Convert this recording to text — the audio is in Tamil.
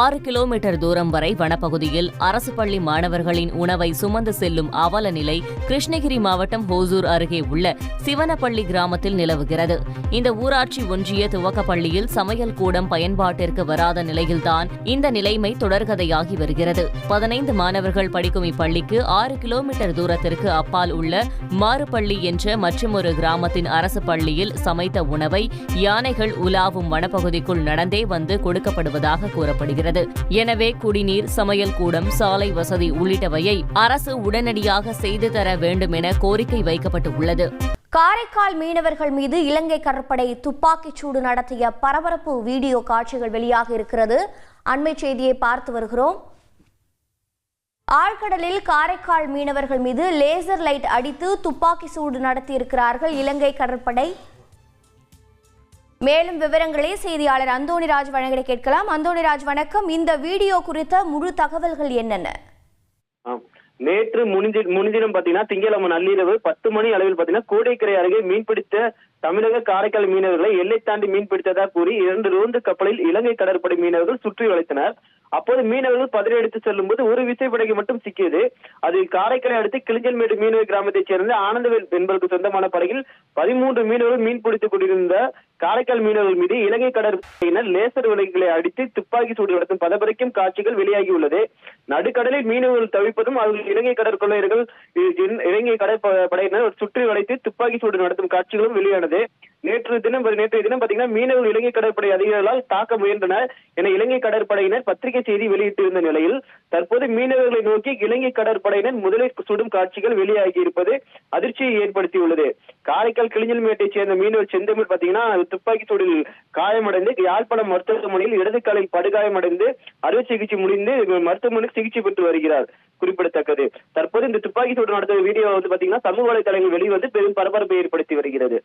ஆறு கிலோமீட்டர் தூரம் வரை வனப்பகுதியில் அரசு பள்ளி மாணவர்களின் உணவை சுமந்து செல்லும் அவல நிலை கிருஷ்ணகிரி மாவட்டம் ஹோசூர் அருகே உள்ள சிவனப்பள்ளி கிராமத்தில் நிலவுகிறது. இந்த ஊராட்சி ஒன்றிய துவக்கப்பள்ளியில் சமையல் கூடம் பயன்பாட்டிற்கு வராத நிலையில்தான் இந்த நிலைமை தொடர்கதையாகி வருகிறது. பதினைந்து மாணவர்கள் படிக்கும் இப்பள்ளிக்கு ஆறு கிலோமீட்டர் தூரத்திற்கு அப்பால் உள்ள மாறுபள்ளி என்ற மற்றுமொரு கிராமத்தின் அரசு பள்ளியில் சமைத்த உணவை யானைகள் உலாவும் வனப்பகுதிக்குள் நடந்தே வந்து கொடுக்கப்படுவதாக கூறப்படுகிறது. வருகிறது எனவே குடிநீர் சமையல் கூடம் சாலை வசதி உள்ளிட்டவையை அரசு உடனடியாக செய்து தர வேண்டும் என கோரிக்கை வைக்கப்பட்டு உள்ளது காரைக்கால் மீனவர்கள் மீது இலங்கை கடற்படை துப்பாக்கிச் சூடு நடத்திய பரபரப்பு வீடியோ காட்சிகள் வெளியாக இருக்கிறது. அண்மை செய்தியை பார்த்து வருகிறோம். ஆழ்கடலில் காரைக்கால் மீனவர்கள் மீது லேசர் லைட் அடித்து துப்பாக்கி சூடு நடத்தியிருக்கிறார்கள் இலங்கை கடற்படை மேலும் விவரங்களை செய்தியாளர் அந்தோணிராஜ் வழங்கிட கேட்கலாம். அந்தோணிராஜ் வணக்கம். இந்த வீடியோ குறித்த முழு தகவல்கள் என்னென்ன? நேற்று முனிதி முன்தினம் பாத்தீங்கன்னா திங்கட்கிழமை நள்ளிரவு பத்து மணி அளவில் பாத்தீங்கன்னா கோடைக்கரை அருகே மீன்பிடித்த தமிழக காரைக்கால் மீனவர்களை எல்லை தாண்டி மீன்பிடித்ததா கூறி இரண்டு ரோந்து கப்பலில் இலங்கை கடற்படை மீனவர்கள் சுற்றி வளைத்தனர். அப்போது மீனவர்கள் பதறி எடுத்து செல்லும் போது ஒரு விசைப்படகு மட்டும் சிக்கியது. அதில் காரைக்காலை அடுத்து கிளிஞ்சல்மேடு மீனவ கிராமத்தைச் சேர்ந்த ஆனந்தவேல் என்பவருக்கு சொந்தமான படகில் பதிமூன்று மீனவர்கள் மீன் பிடித்துக் கொண்டிருந்த காரைக்கால் மீனவர்கள் மீது இலங்கை கடற்படையினர் லேசர் விலைகளை அடித்து துப்பாக்கி சூடு நடத்தும் பதபரிக்கும் காட்சிகள் வெளியாகியுள்ளது. நடுக்கடலில் மீனவர்கள் தவிப்பதும் அவர்கள் இலங்கை கடற்கொள்ளையர்கள் இலங்கை கடற்படையினர் சுற்றி வளைத்து துப்பாக்கி சூடு நடத்தும் காட்சிகளும் வெளியானது. நேற்று தினம் நேற்றைய தினம் பாத்தீங்கன்னா மீனவர்கள் இலங்கை கடற்படை அதிகாரிகளால் தாக்க முயன்றனர் என இலங்கை கடற்படையினர் பத்திரிகை செய்தி வெளியிட்டிருந்த நிலையில் தற்போது மீனவர்களை நோக்கி இலங்கை கடற்படையினர் முதலில் சுடும் காட்சிகள் வெளியாகி இருப்பது அதிர்ச்சியை ஏற்படுத்தியுள்ளது. காரைக்கால் கிளிஞ்சல்மேட்டை சேர்ந்த மீனவர் செந்தமிழ் பாத்தீங்கன்னா துப்பாக்கி சூடில் காயமடைந்து யாழ்ப்பாணம் மருத்துவமனையில் இடது காலில் படுகாயமடைந்து அறுவை சிகிச்சை முடிந்து மருத்துவமனையில் சிகிச்சை பெற்று வருகிறார். குறிப்பிடத்தக்கது. தற்போது இந்த துப்பாக்கி சூடு நடத்த வீடியோ வந்து பாத்தீங்கன்னா சமூக வலைதளங்கள் வெளிவந்து பெரும் பரபரப்பை ஏற்படுத்தி வருகிறது.